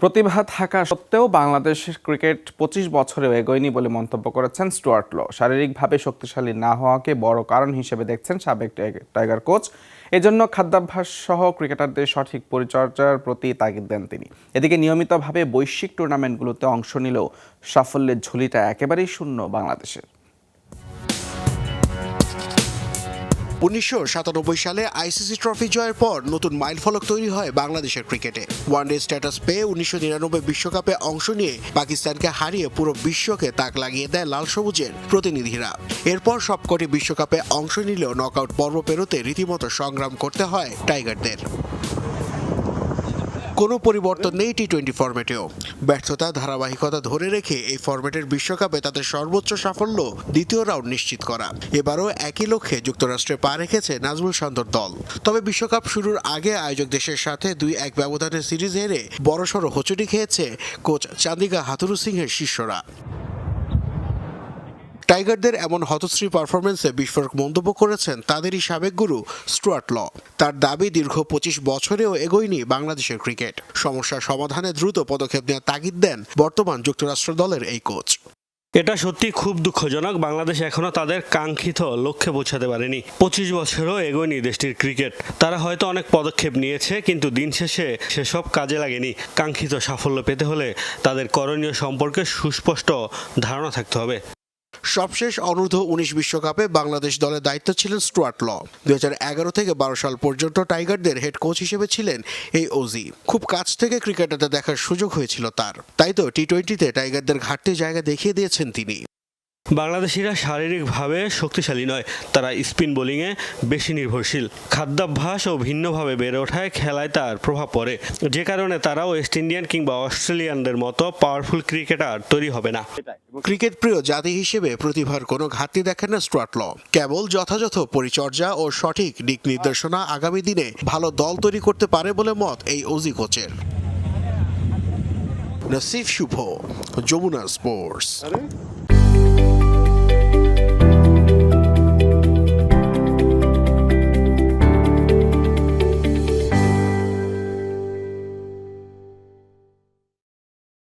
প্রতিভা থাকা সত্ত্বেও বাংলাদেশ ক্রিকেট পঁচিশ বছরেও এগোয়নি বলে মন্তব্য করেছেন স্টুয়ার্ট ল। শারীরিকভাবে শক্তিশালী না হওয়াকে বড় কারণ হিসেবে দেখছেন সাবেক টাইগার কোচ। এজন্য খাদ্যাভ্যাস সহ ক্রিকেটারদের সঠিক পরিচর্যার প্রতি তাগিদ দেন তিনি। এদিকে নিয়মিতভাবে বৈশ্বিক টুর্নামেন্টগুলোতে অংশ নিলেও সাফল্যের ঝুলিটা একেবারেই শূন্য বাংলাদেশের। উনিশশো সাতানব্বই সালে আইসিসি ট্রফি জয়ের পর নতুন মাইলফলক তৈরি হয় বাংলাদেশের ক্রিকেটে। ওয়ান ডে স্ট্যাটাস পেয়ে উনিশশো বিশ্বকাপে অংশ নিয়ে পাকিস্তানকে হারিয়ে পুরো বিশ্বকে তাক লাগিয়ে দেয় লাল সবুজের প্রতিনিধিরা। এরপর সবকটি বিশ্বকাপে অংশ নিলেও নকআউট পর্ব পেরোতে রীতিমতো সংগ্রাম করতে হয় টাইগারদের। কোনো পরিবর্তন নেই টি টোয়েন্টি ফর্মেটেও ব্যর্থতা, ধারাবাহিকতা ধরে রেখে এই ফরম্যাটের বিশ্বকাপে তাদের সর্বোচ্চ সাফল্য দ্বিতীয় রাউন্ড নিশ্চিত করা। এবারও একই লক্ষ্যে যুক্তরাষ্ট্রে পা রেখেছে নাজমুল শান্তর দল। তবে বিশ্বকাপ শুরুর আগে আয়োজক দেশের সাথে দুই এক ব্যবধানে সিরিজ হেরে বড়সড় হোঁচটি খেয়েছে কোচ চান্দিকা হাতুরু সিংহের শিষ্যরা। টাইগারদের এমন হতশ্রী পারফরমেন্সে বিস্ফোরক মন্তব্য করেছেন তাদেরই সাবেক গুরু স্টুয়ার্ট ল। তার দাবি দীর্ঘ পঁচিশ বছরেও এগোয়নি বাংলাদেশের ক্রিকেট। সমস্যা সমাধানে দ্রুত পদক্ষেপ নেওয়ার তাগিদ দেন বর্তমান যুক্তরাষ্ট্র দলের এই কোচ। এটা সত্যি খুব দুঃখজনক। বাংলাদেশ এখনও তাদের কাঙ্ক্ষিত লক্ষ্যে পৌঁছাতে পারেনি। পঁচিশ বছরও এগোয়নি দেশটির ক্রিকেট। তারা হয়তো অনেক পদক্ষেপ নিয়েছে, কিন্তু দিন শেষে সেসব কাজে লাগেনি। কাঙ্ক্ষিত সাফল্য পেতে হলে তাদের করণীয় সম্পর্কে সুস্পষ্ট ধারণা থাকতে হবে। সবশেষ অনূর্ধ্ব উনিশ বিশ্বকাপে বাংলাদেশ দলের দায়িত্ব ছিলেন স্টুয়ার্ট ল। দুহাজার এগারো থেকে বারো সাল পর্যন্ত টাইগারদের হেড কোচ হিসেবে ছিলেন এই ওজি। খুব কাছ থেকে ক্রিকেটারদের দেখার সুযোগ হয়েছিল তার। তাই তো টি টোয়েন্টিতে টাইগারদের ঘাটতি জায়গা দেখিয়ে দিয়েছেন তিনি। বাংলাদেশিরা শারীরিকভাবে শক্তিশালী নয়, তারা স্পিন বোলিংয়ে বেশি নির্ভরশীল। খাদ্যাভ্যাস ও ভিন্নভাবে বেড়ে ওঠায় খেলায় তার প্রভাব পড়ে। যে কারণে তারা ওয়েস্ট ইন্ডিয়ান কিংবা অস্ট্রেলিয়ানদের মতো পাওয়ারফুল ক্রিকেটার তৈরি হবে না। ক্রিকেট প্রিয় জাতি হিসেবে প্রতিভার কোনো ঘাটতি দেখেন না স্টুয়ার্ট ল। কেবল যথাযথ পরিচর্যা ও সঠিক দিক নির্দেশনা আগামী দিনে ভালো দল তৈরি করতে পারে বলে মত এই ওজি কোচের। নাসিফ শুভ, যমুনা স্পোর্টস।